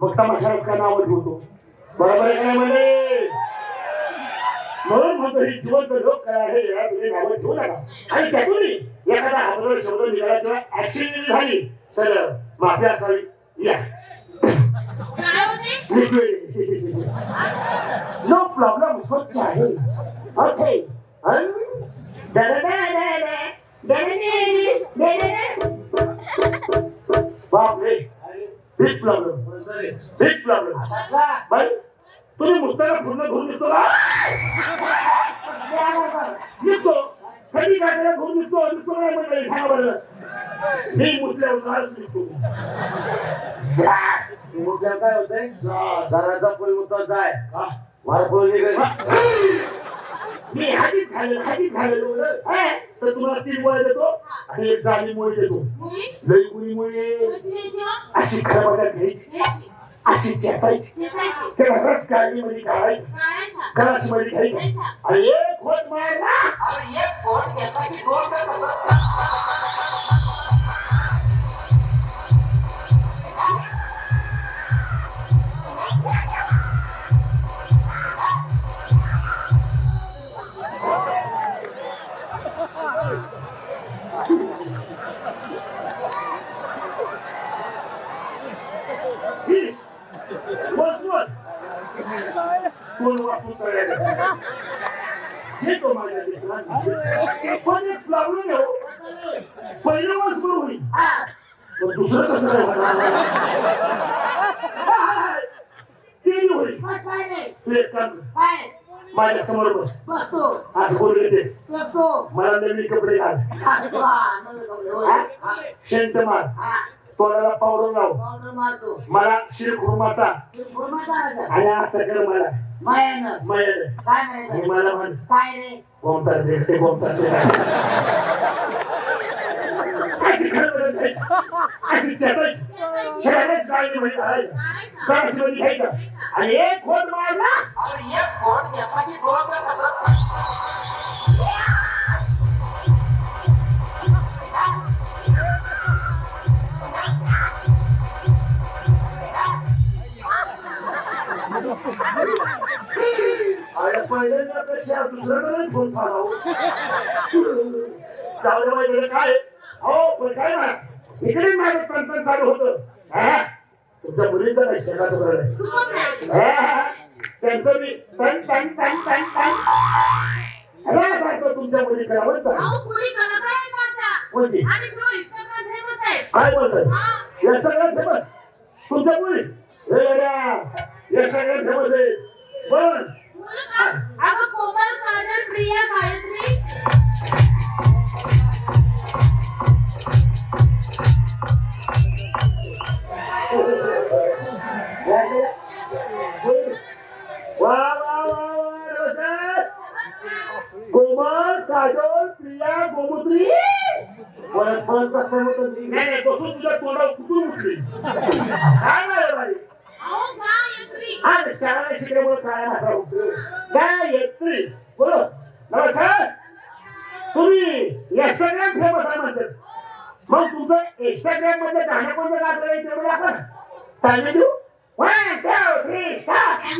तमाशाच का नाव ठेवतो बरोबर आहे काय म्हणजे म्हणून म्हणतो ही जिवंत लोक काय आहे याला तुम्ही नावं ठेवू नका. आणि त्यातूनही एखादा हातवर शब्द निघाला किंवा ऍक्सिडेंट झाली तर माफी असावी. या. नो प्रॉब्लेम स्वच्छ आहे. Okay big problem big problem बाई तुम्ही मुस्ताला पूर्ण घेऊन निघतो का? निघतो कधी काय घेऊन निघतो निघतो नाही म्हणजे सांगा बरं. मी कालच निघतो मुद्दा काय होतंय. घराचा हा. मारपोळी निघाली. मी आधीच झालेलो हा, तर तुम्हाला तीन मुळे देतो आणि एक जाली मुळे देतो. लई गुणी मुळे. अशी खरबड्यात घ्यायची. अशी. चेचायची त्याला रस काढली मध्ये घालायची काढायचा. कराची मध्ये घ्यायची. आणि एक खोट मारला. कोण वापरून तयार हे तो माझ्या लेकरांना. पण एक प्रॉब्लेम आहे हो. पहिलं वर्ष होईल. पण दुसरं कसं होणार? ते होईल? तू एक काम माझ्यासमोर बस. आज बोलले ते मला नवीन कपडे घाल? शेंट मार. तोंडाला पावडर लाव. पावडर मारतो. मला शिर गुरुमाता आणि असं कर मला. मायानं. मायाने. काय आणि मला म्हण. काय रे? अशी खरं नाही. अशी घ्यायचं आणि एक खोट मारला. चालावं जाऊ दे बाई, म्हणजे काय? हो पण काय ना इकडे माझं तंत्र चालू होतं. हा? तुमच्या मुलीचं नाही जगाचं बरं नाही. त्यांचं मी टन टन टन टन टन. अरे बायको तुमच्या मुलीकडे आवडतं कोणती? काय बोलतात हा. या सगळ्यात फेमस तुमच्या मुली? हे या सगळ्यात फेमस आहे. काजल प्रिया गोमूत्री. परत परत कसं होतं. नाही नाही बसून तुझ्या तोंडावर कुठून उठली? काय नाही बाई? हा शाळा शिकल्यामुळे काय माझा उठलो. काय येत्री. बोलो. नमस्कार. तुम्ही इंस्टाग्राम फेमस आहे म्हणतात मग तुमचं इंस्टाग्राममध्ये गाणं कोणतं गाजलं तेवढं आपण. चालू देऊ वन टू थ्री